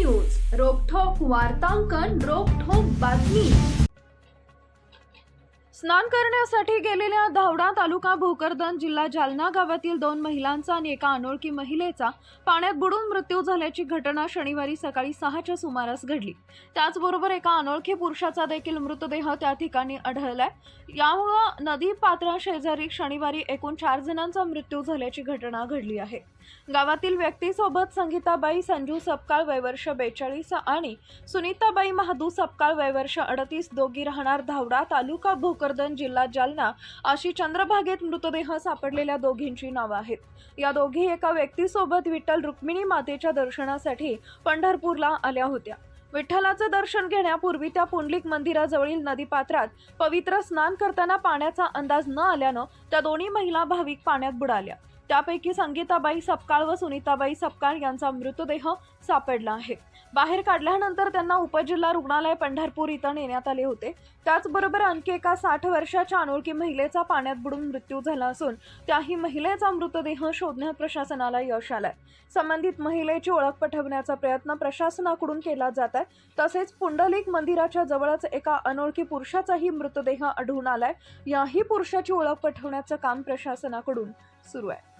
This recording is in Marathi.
न्यूज रोकठोक वार्तांकन रोकठोक बातमी. स्नान करण्यासाठी गेलेल्या धावडा तालुका भोकरदन जिल्हा जालना गावातील दोन महिलांचा आणि एका अनोळखी महिलेचा पाण्यात बुडून मृत्यू झाल्याची घटना शनिवारी सकाळी सहाच्या सुमारास घडली. त्याचबरोबर एका अनोळखी पुरुषाचा देखील मृतदेह त्या ठिकाणी आढळलाय. यामुळं नदी पात्रा शेजारी शनिवारी एकूण चार जणांचा मृत्यू झाल्याची घटना घडली आहे. गावातील व्यक्तीसोबत संगीताबाई संजू सपकाळ वयवर्ष बेचाळीस आणि सुनीताबाई महादू सपकाळ वयवर्ष अडतीस दोघी राहणार धावडा तालुका भोकर भोकरदन जिल्हा जालना अशी चंद्रभागेत मृतदेह सापडलेल्या दोघींची नावं आहेत. या दोघी एका व्यक्तीसोबत विठ्ठल रुक्मिणी मातेच्या दर्शनासाठी पंढरपूरला आल्या होत्या. विठ्ठलाचं दर्शन घेण्यापूर्वी त्या पुंडलिक मंदिराजवळील नदीपात्रात पवित्र स्नान करताना पाण्याचा अंदाज न आल्यानं त्या दोन्ही महिला भाविक पाण्यात बुडाल्या. त्यापैकी संगीताबाई सपकाळ व सुनीताबाई सपकाळ यांचा मृतदेह सापडला आहे. बाहेर काढल्यानंतर त्यांना उपजिल्हा रुग्णालय पंढरपूर इथं नेण्यात आले होते. त्याचबरोबर आणखी एका साठ वर्षाच्या अनोळखी महिलेचा पाण्यात बुडून मृत्यू झाला असून त्याही महिलेचा मृतदेह शोधण्यात प्रशासनाला यश आलंय. संबंधित महिलेची ओळख पटवण्याचा प्रयत्न प्रशासनाकडून केला जात आहे. तसेच पुंडलिक मंदिराच्या जवळच एका अनोळखी पुरुषाचाही मृतदेह आढळून आलाय. याही पुरुषाची ओळख पटवण्याचं काम प्रशासनाकडून सुरू आहे.